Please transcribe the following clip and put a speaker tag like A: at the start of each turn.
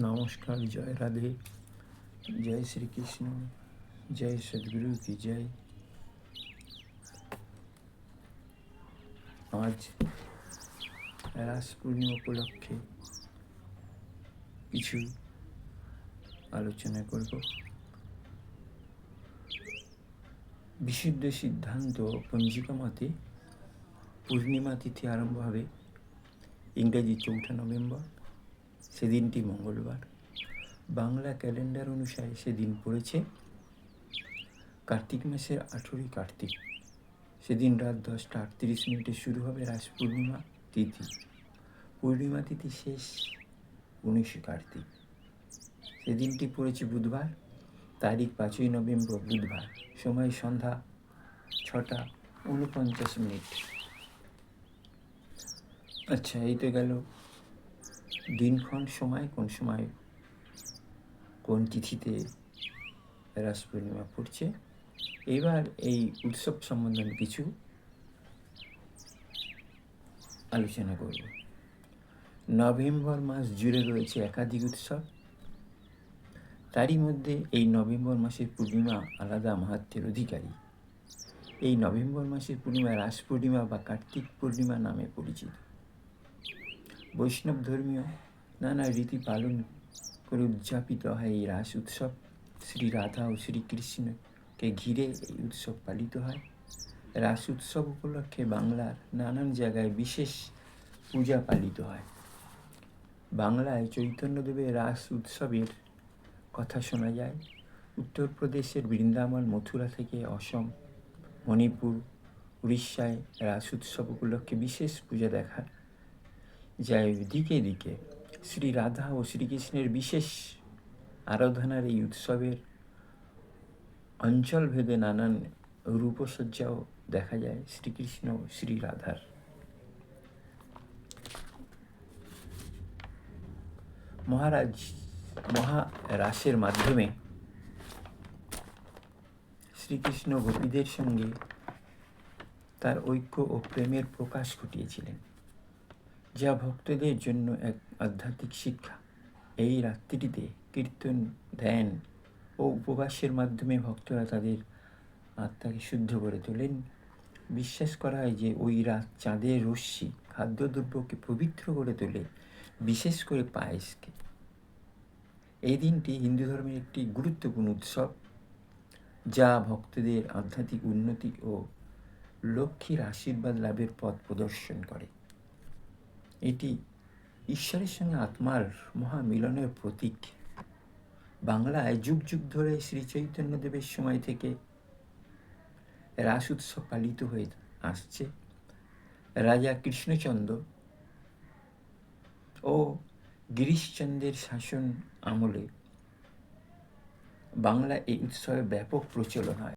A: নমস্কার, জয় রাধে, জয় শ্রীকৃষ্ণ, জয় সদ্গুরু কি জয়। আজ রাস পূর্ণিমা উপলক্ষে কিছু আলোচনা করব। বিশুদ্ধ সিদ্ধান্ত পঞ্জিকা মতে পূর্ণিমা তিথি আরম্ভ হবে ইংরেজি চৌঠা নভেম্বর। সেদিনটি মঙ্গলবার। বাংলা ক্যালেন্ডার অনুসারে সেদিন পড়েছে কার্তিক মাসের আঠেরোই কার্তিক। সেদিন রাত দশটা আটত্রিশ মিনিটে শুরু হবে রাস পূর্ণিমা তিথি। পূর্ণিমা তিথি শেষ উনিশে কার্তিক। সেদিনটি পড়েছে বুধবার, তারিখ পাঁচই নভেম্বর বুধবার, সময় সন্ধ্যা ছটা উনপঞ্চাশ মিনিট। আচ্ছা এই তো গেল দিনক্ষণ সময় কোন সময় কোন তিথিতে রাস পূর্ণিমা পড়ছে। এবার এই উৎসব সম্বন্ধে আমি কিছু আলোচনা করব। নভেম্বর মাস জুড়ে রয়েছে একাধিক উৎসব। তারই মধ্যে এই নভেম্বর মাসের পূর্ণিমা আলাদা মাহাত্মের অধিকারী। এই নভেম্বর মাসের পূর্ণিমা রাস পূর্ণিমা বা কার্তিক পূর্ণিমা নামে পরিচিত। বৈষ্ণব ধর্মীয় নানা রীতি পালন করে উদযাপিত হয় এই রাস উৎসব। শ্রী রাধা ও শ্রীকৃষ্ণকে ঘিরে এই উৎসব পালিত হয়। রাস উৎসব উপলক্ষে বাংলার নানান জায়গায় বিশেষ পূজা পালিত হয়। বাংলায় চৈতন্যদেবের রাস উৎসবের কথা শোনা যায়। উত্তরপ্রদেশের বৃন্দাবন, মথুরা থেকে অসম, মণিপুর, উড়িষ্যায় রাস উৎসব উপলক্ষে বিশেষ পূজা দেখা যায় দিকে দিকে। শ্রী রাধা ও শ্রীকৃষ্ণের বিশেষ আরাধনার এই উৎসবের অঞ্চলভেদে নানান রূপসজ্জাও দেখা যায় শ্রীকৃষ্ণ শ্রী রাধার। মহারাজ, মহারাসের মাধ্যমে শ্রীকৃষ্ণ গোপীদের সঙ্গে তার ঐক্য ও প্রেমের প্রকাশ ঘটিয়েছিলেন। যা ভক্তদের জন্য এক আধ্যাত্মিক শিক্ষা। এই রাত্রিটিতে কীর্তন, ধ্যান ও উপবাসের মাধ্যমে ভক্তরা তাদের আত্মাকে শুদ্ধ করে তোলেন। বিশ্বাস করা হয় যে ওই রাত চাঁদের রশ্মি খাদ্যদ্রব্যকে পবিত্র করে তোলে, বিশেষ করে পায়েসকে। এই দিনটি হিন্দু ধর্মের একটি গুরুত্বপূর্ণ উৎসব, যা ভক্তদের আধ্যাত্মিক উন্নতি ও লক্ষ্মীর আশীর্বাদ লাভের পথ প্রদর্শন করে। এটি ঈশ্বরের সঙ্গে আত্মার মহামিলনের প্রতীক। বাংলায় যুগ যুগ ধরে শ্রী চৈতন্যদেবের সময় থেকে রাস উৎসব পালিত হয়ে আসছে। রাজা কৃষ্ণচন্দ্র ও গিরিশচন্দ্রের শাসন আমলে বাংলা এই উৎসবে ব্যাপক প্রচলন হয়।